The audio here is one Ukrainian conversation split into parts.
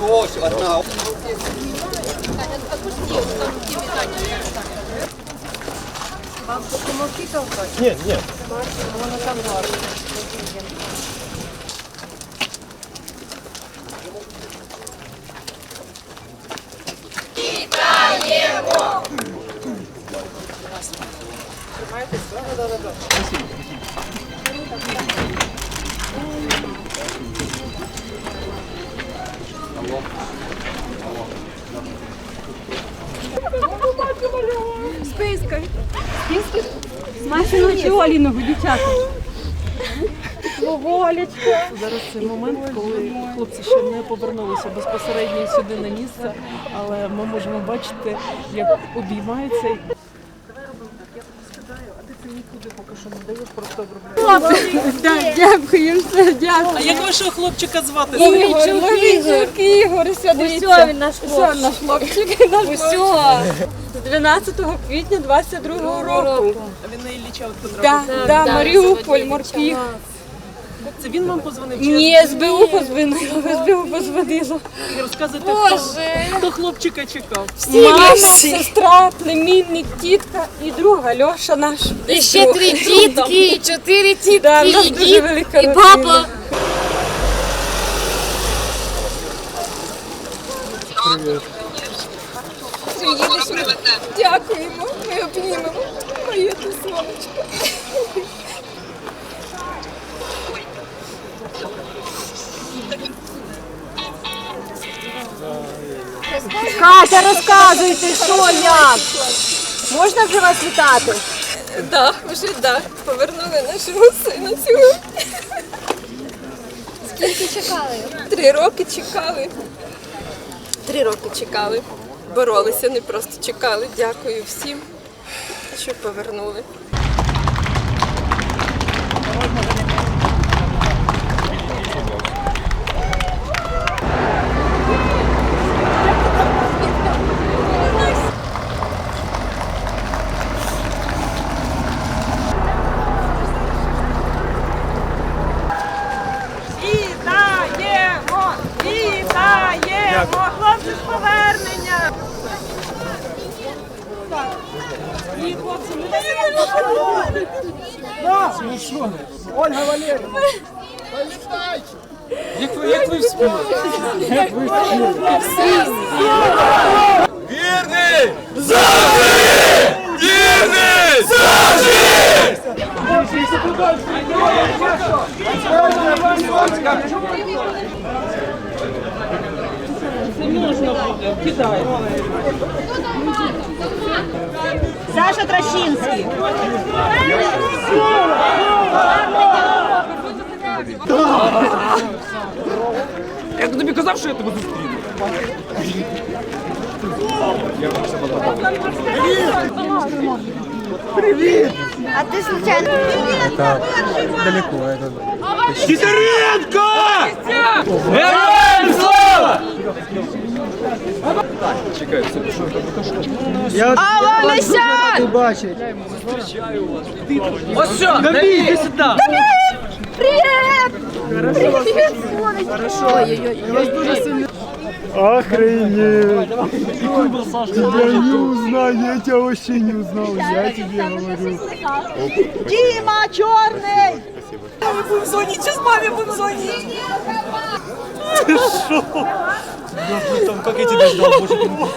Ну, ось одна. Вам допомогти толкати? Ні, ні. Воно там гарно. Вітаємо! Тримайтесь, так? Так, так. Списка. Смачено чи Оліного, дівчата? Волечка. Зараз цей момент, коли хлопці ще не повернулися безпосередньо сюди на місце, але ми можемо бачити, як обіймаються. Давай робимо так, я тобі скидаю, а ти це нікуди поки що не даю, просто обробляю. Дякую, все, дякую. А як вашого хлопчика звати? Ігор, Ігор, Ігор, все, дивіться. він наш хлопчик. Наш хлопчик, наш хлопчик. З 12 квітня 22 року. А він на Ілліча от потрапив. Так, Маріуполь, Морпіх. Це він вам позвонив? чи Ні, СБУ позвонило, СБУ позвонило. І розказуйте, хто, хто хлопчика чекав. Мама, сестра, племінник, тітка і друга Льоша наш. І ще три тітки, і чотири тітки, нас і дуже дід, велика і родина. папа. Дякуємо, ми обнімемо. Моє ти сонечко. Катя, розказуйте, що як? Можна вже вас вітати? Так, вже так. Повернули нашого сина цього. Скільки чекали? Три роки чекали. Три роки чекали. Боролися, не просто чекали. Дякую всім, що повернули. Ольга Валерівна. Як ви, як ви вспіли? Вірний! Завжди! Вірний! Завжди! Саша Трощинський. Я тобі казав, що я тебе зустріну. А ти случайно? Тітаренко! Героям слава! що? Алло, Леся! Ось що, Давид, іди сюди. Привіт! Привіт, сонечко! Ой-ой-ой. Охренеть! Тебя не узнал, я тебя вообще не узнал, я тебе говорю. Діма, чорний! Как я тебя ждал, боже ты мой.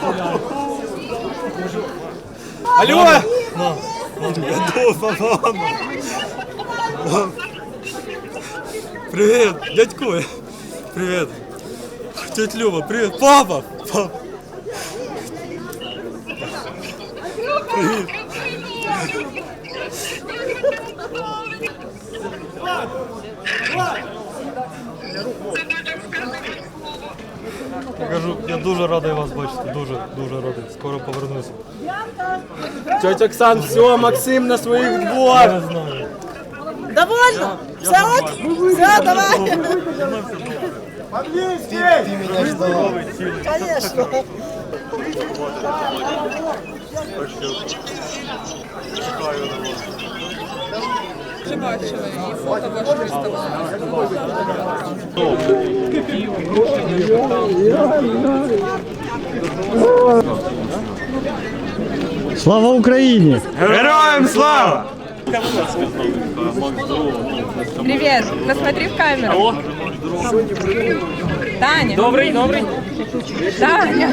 Алло! Я дома, мама. Привет, дядько. Привет. Тетя Люба, привет. Папа! Папа. Привет. Я кажу, я дуже радий вас бачити, дуже, дуже радий. Скоро повернуся. Тетя Оксан, все, Максим на своих двох. Я знаю. Довольно? Все ок? Все, давай. Конечно. Вже бачила і фото ваше виставили. Слава Україні! Героям слава! Привіт, посмотри в камеру. Таня. Добрий, добрий. Таня.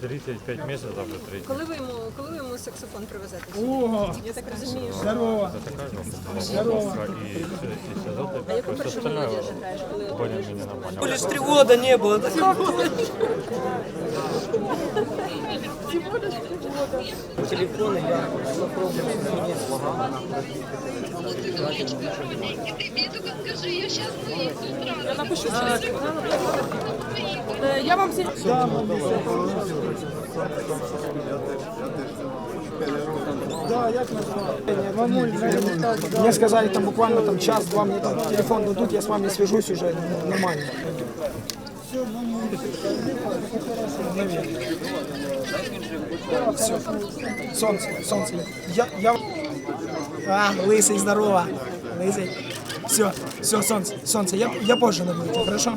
35 місяців вже 30. Коли ви йому, коли ви йому саксофон привезете? О, Я так розумію, що... здорово. Здорово. А яку першу мелодію граєш, коли отримуєш інструмент? Всего лишь три года не было. Да как Телефоны я Я напишу через ты? Мне сказали там буквально там час-два, мне там телефон дадут, я с вами свяжусь уже нормально. Все. Солнце, солнце. Я, я... А, лысый, здорово. Лысый. Все, все, солнце, солнце. Я, я позже наберу тебя, хорошо?